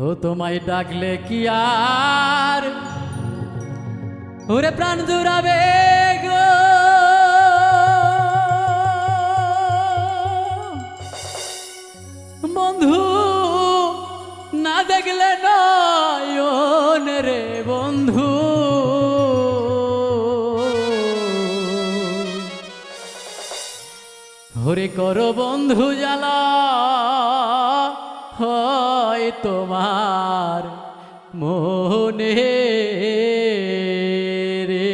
ও, তোমায় ডাকলে কি আর? ওরে প্রাণ জুড়াবে গো। বন্ধু, না দেখলে নয়ন রে বন্ধু। হরে করো বন্ধু জ্বালা। হয় তোমার মনে রে।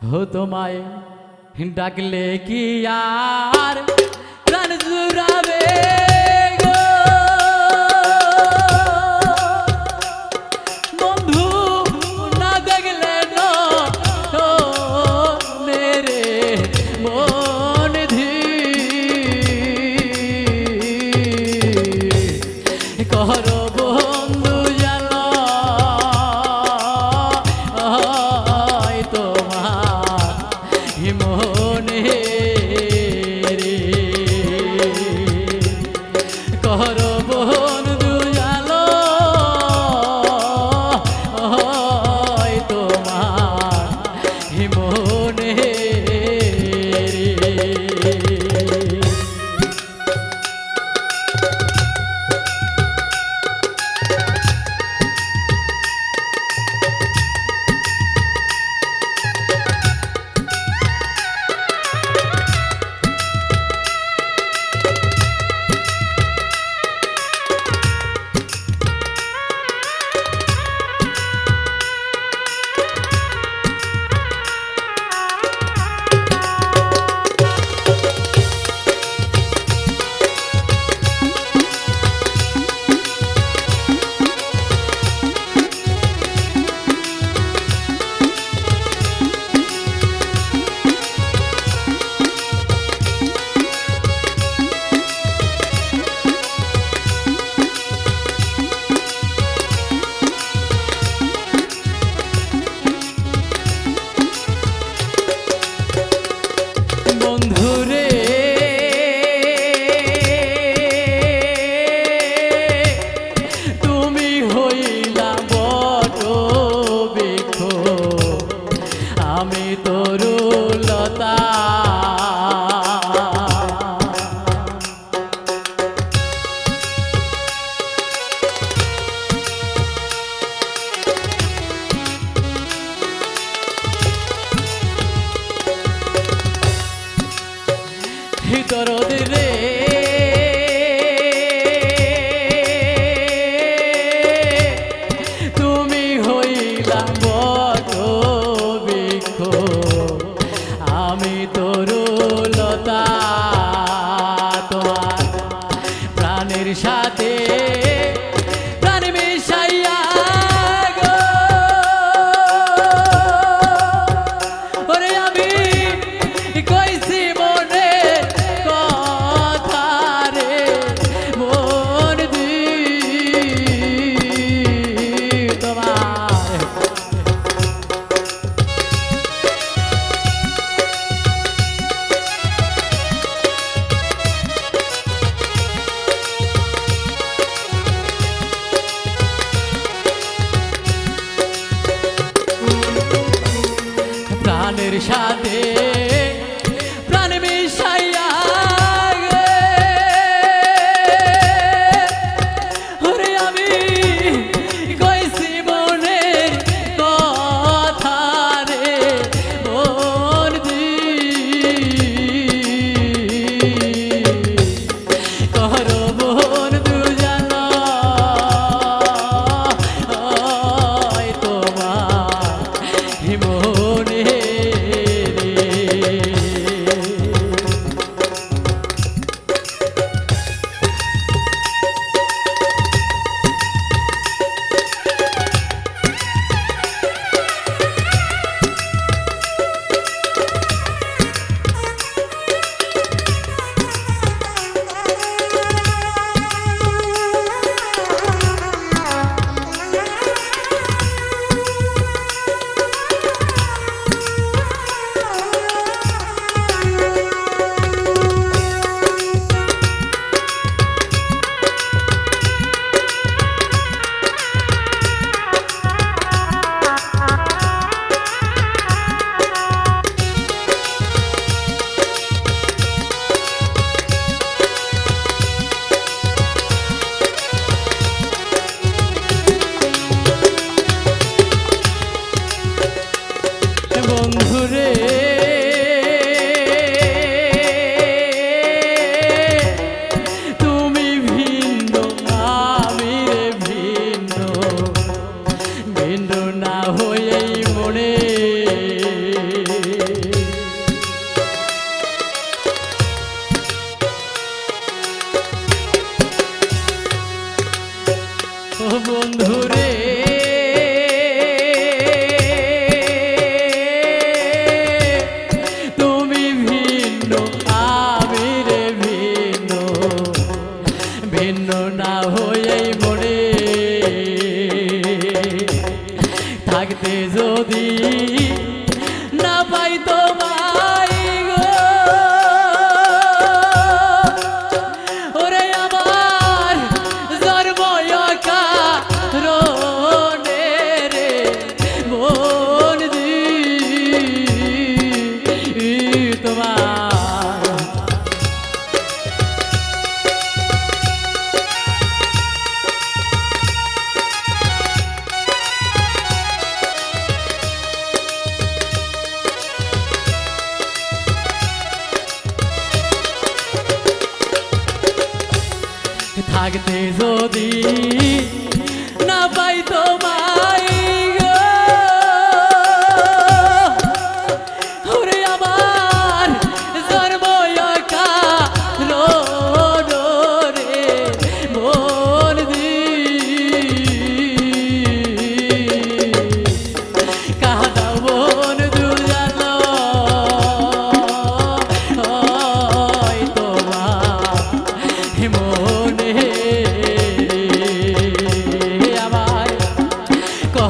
হো তোমায় ডাকলে কি আর প্রাণ কর বন্ধু আয় তোমার মনে রে। কর বন্ধু হয় তোমার মনে দরদ রে। তুমি হইলাম বড় বৃক্ষ আমি তরুলতা তোমার প্রাণের সাথে যদি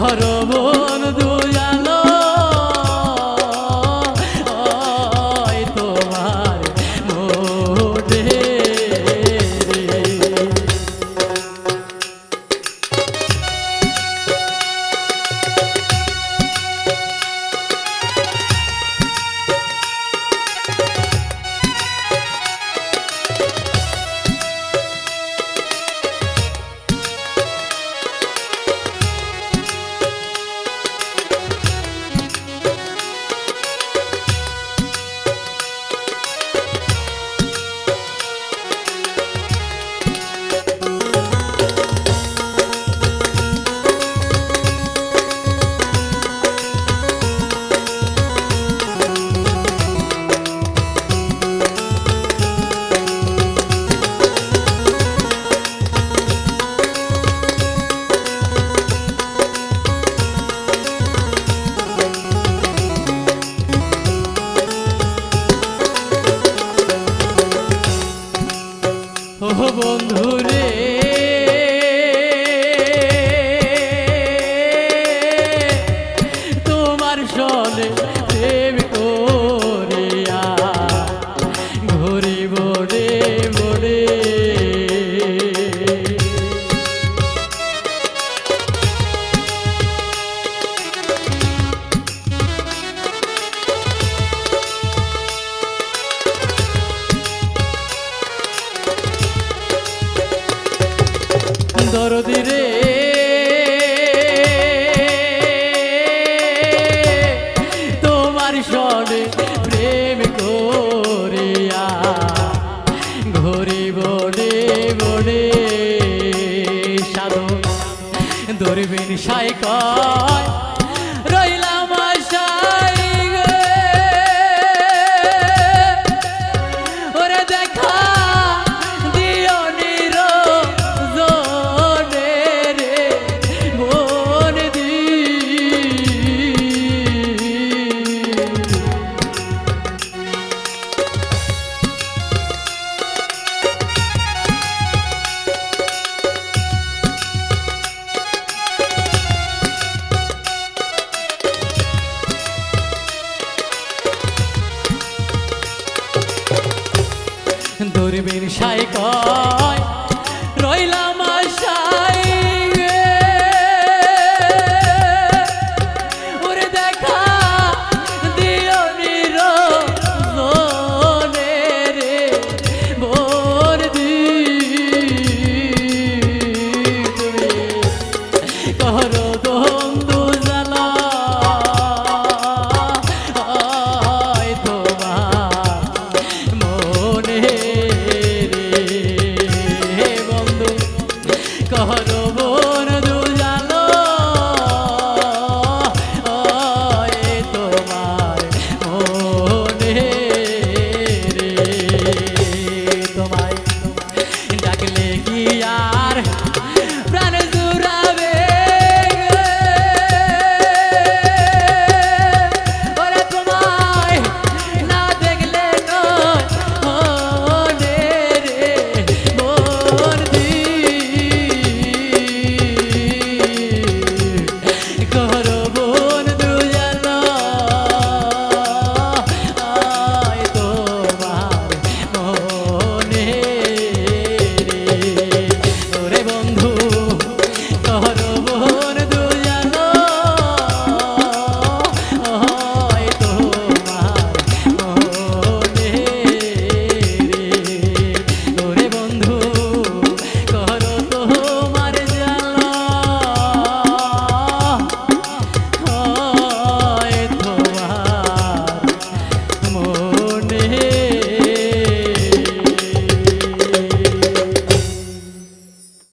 কর বন্ধু দূরবীন সাই কয় রইলাম